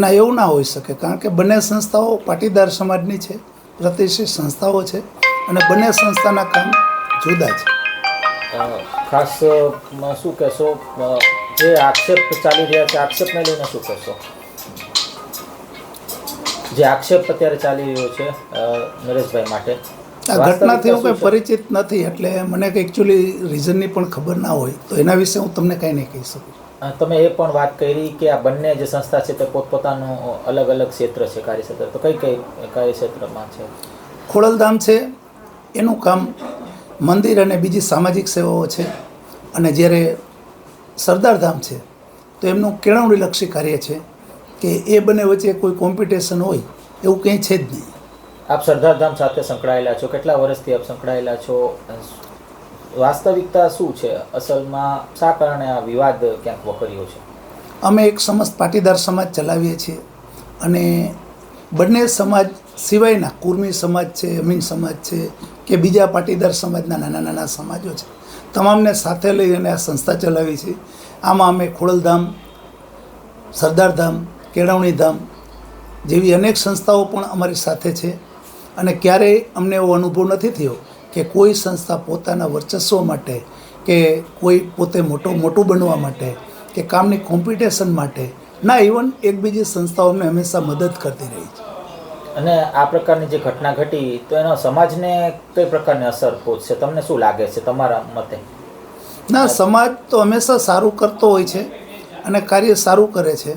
ના એવું ના હોઈ શકે કારણ કે બંને સંસ્થાઓ પાટીદાર સમાજની છે પ્રતિષ્ઠિત સંસ્થાઓ છે અને બંને સંસ્થાના કામ જુદા છે. ખાસ શું કહેશો જે આક્ષેપ ચાલી રહ્યા છે આક્ષેપને લઈને શું કહેશો? જે આક્ષેપ અત્યારે ચાલી રહ્યો છે નરેશભાઈ માટે. આ ઘટનાથી હું કંઈ? પરિચિત નથી એટલે મને કંઈ એકચ્યુઅલી રીઝનની પણ ખબર ના હોય તો એના વિશે હું તમને કંઈ નહીં કહી શકું. તમે એ પણ વાત કરી કે આ બંને જે સંસ્થા છે તે પોતપોતાનું અલગ અલગ ક્ષેત્ર છે કાર્યક્ષેત્ર. તો કઈ કઈ કાર્યક્ષેત્રમાં છે? ખોડલધામ છે એનું કામ મંદિર અને બીજી સામાજિક સેવાઓ છે. અને જ્યારે સરદારધામ છે તો એમનું કેળવણીલક્ષી કાર્ય છે કે એ બંને વચ્ચે કોઈ કોમ્પિટિશન હોય એવું કંઈ છે જ નહીં. આપ સરદારધામ સાથે સંકળાયેલા છો? કેટલા વર્ષથી આપ સંકળાયેલા છો? વાસ્તવિકતા શું છે? અસલમાં શા કારણે આ વિવાદ ક્યાંક વકર્યો છે? અમે એક સમસ્ત પાટીદાર સમાજ ચલાવીએ છીએ અને બંને સમાજ સિવાયના કુર્મી સમાજ છે, અમીન સમાજ છે કે બીજા પાટીદાર સમાજના નાના નાના સમાજો છે, તમામને સાથે લઈ અને આ સંસ્થા ચલાવી છે. આમાં અમે ખોડલધામ, સરદારધામ કેળવણી ધામ જેવી અનેક સંસ્થાઓ પણ અમારી સાથે છે અને ક્યારેય અમને એવો અનુભવ નથી થયો કે કોઈ સંસ્થા પોતાના વર્ચસ્વ માટે કે કોઈ પોતે મોટો મોટું બનવા માટે કે કામની કોમ્પિટિશન માટે ના ઇવન એકબીજી સંસ્થાઓ અમને હંમેશા મદદ કરતી રહી છે. અને આ પ્રકારની જે ઘટના ઘટી તો એનો સમાજને કઈ પ્રકારની અસર પહોંચશે? તમને શું લાગે છે તમારા મતે? ના સમાજ તો હંમેશા સારું કરતો હોય છે અને કાર્ય સારું કરે છે.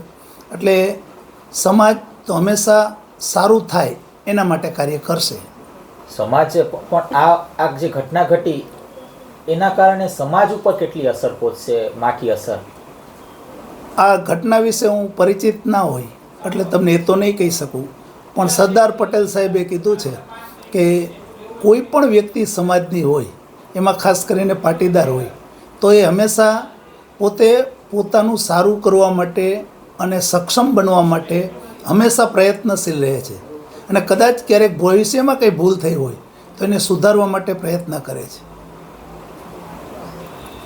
એટલે સમાજ તો હંમેશા સારું થાય એના માટે કાર્ય કરશે. સમાજ પણ આ આ જે ઘટના ઘટી, એના કારણે સમાજ ઉપર કેટલી અસર પહોંચશે માઠી અસર? આ ઘટના વિશે હું પરિચિત ના હોય, એટલે તમને એ તો નહીં કહી શકું. પણ સરદાર પટેલ સાહેબે કીધું છે કે કોઈ પણ વ્યક્તિ સમાજની હોય, એમાં ખાસ કરીને પાટીદાર હોય, તો એ હંમેશા પોતે પોતાનું સારું કરવા માટે અને સક્ષમ બનવા માટે હંમેશા પ્રયત્નશીલ રહે છે. અને કદાચ ક્યારેક ભવિષ્યમાં કંઈ ભૂલ થઈ હોય તો એને સુધારવા માટે પ્રયત્ન કરે છે.